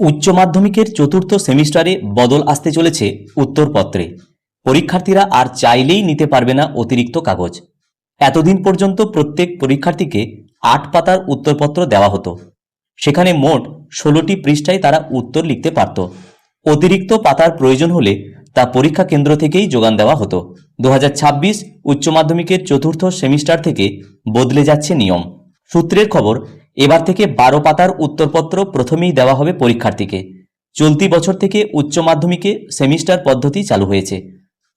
উচ্চ মাধ্যমিকের চতুর্থ সেমিস্টারে বদল আসতে চলেছে উত্তরপত্রে। পরীক্ষার্থীরা আর চাইলেই নিতে পারবে না অতিরিক্ত কাগজ। এতদিন পর্যন্ত প্রত্যেক পরীক্ষার্থীকে আট পাতার উত্তরপত্র দেওয়া হতো। সেখানে মোট ষোলোটি পৃষ্ঠায় তারা উত্তর লিখতে পারত। অতিরিক্ত পাতার প্রয়োজন হলে তা পরীক্ষা কেন্দ্র থেকেই যোগান দেওয়া হতো। দু হাজার ছাব্বিশ উচ্চ মাধ্যমিকের চতুর্থ সেমিস্টার থেকে বদলে যাচ্ছে নিয়ম। সূত্রের খবর এবার থেকে বারো পাতার উত্তরপত্র প্রথমেই দেওয়া হবে পরীক্ষার্থীকে। চলতি বছর থেকে উচ্চ মাধ্যমিকে সেমিস্টার পদ্ধতি চালু হয়েছে।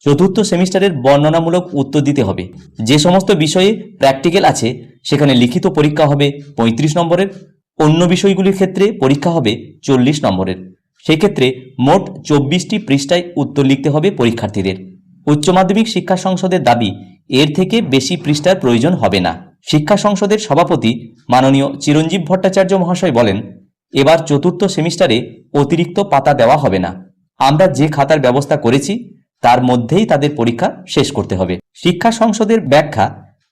চতুর্থ সেমিস্টারের বর্ণনামূলক উত্তর দিতে হবে। যে সমস্ত বিষয়ে প্র্যাকটিক্যাল আছে, সেখানে লিখিত পরীক্ষা হবে পঁয়ত্রিশ নম্বরের। অন্য বিষয়গুলির ক্ষেত্রে পরীক্ষা হবে চল্লিশ নম্বরের। সেক্ষেত্রে মোট চব্বিশটি পৃষ্ঠায় উত্তর লিখতে হবে পরীক্ষার্থীদের। উচ্চ মাধ্যমিক শিক্ষা সংসদের দাবি, এর থেকে বেশি পৃষ্ঠার প্রয়োজন হবে না। শিক্ষা সংসদের সভাপতি মাননীয় চিরঞ্জীব ভট্টাচার্য মহাশয় বলেন, এবার চতুর্থ সেমিস্টারে অতিরিক্ত পাতা দেওয়া হবে না। আমরা যে খাতার ব্যবস্থা করেছি, তার মধ্যেই তাদের পরীক্ষা শেষ করতে হবে। শিক্ষা সংসদের ব্যাখ্যা,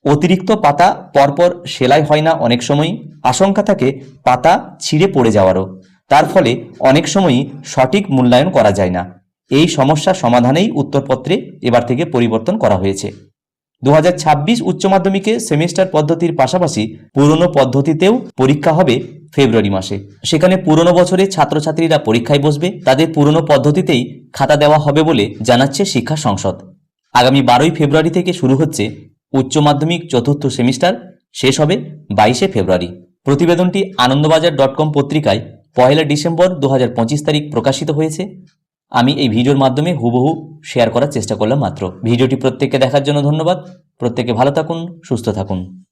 অতিরিক্ত পাতা পরপর সেলাই হয় না অনেক সময়ই। আশঙ্কা থাকে পাতা ছিঁড়ে পড়ে যাওয়ারও। তার ফলে অনেক সময়ই সঠিক মূল্যায়ন করা যায় না। এই সমস্যা সমাধানেই উত্তরপত্রে এবার থেকে পরিবর্তন করা হয়েছে। দু হাজার ছাব্বিশ উচ্চ মাধ্যমিকে সেমিস্টার পদ্ধতির পাশাপাশি পুরনো পদ্ধতিতেও পরীক্ষা হবে ফেব্রুয়ারি মাসে। সেখানে পুরনো বছরে ছাত্রছাত্রীরা পরীক্ষায় বসবে, তাদের পুরনো পদ্ধতিতেই খাতা দেওয়া হবে বলে জানাচ্ছে শিক্ষা সংসদ। আগামী বারোই ফেব্রুয়ারি থেকে শুরু হচ্ছে উচ্চ মাধ্যমিক চতুর্থ সেমিস্টার, শেষ হবে বাইশে ফেব্রুয়ারি। প্রতিবেদনটি আনন্দবাজার ডট কম পত্রিকায় পয়লা ডিসেম্বর দু হাজার পঁচিশ তারিখ প্রকাশিত হয়েছে। আমি এই ভিডিওর মাধ্যমে হুবহু শেয়ার করার চেষ্টা করলাম মাত্র। ভিডিওটি প্রত্যেককে দেখার জন্য ধন্যবাদ। প্রত্যেকে ভালো থাকুন, সুস্থ থাকুন।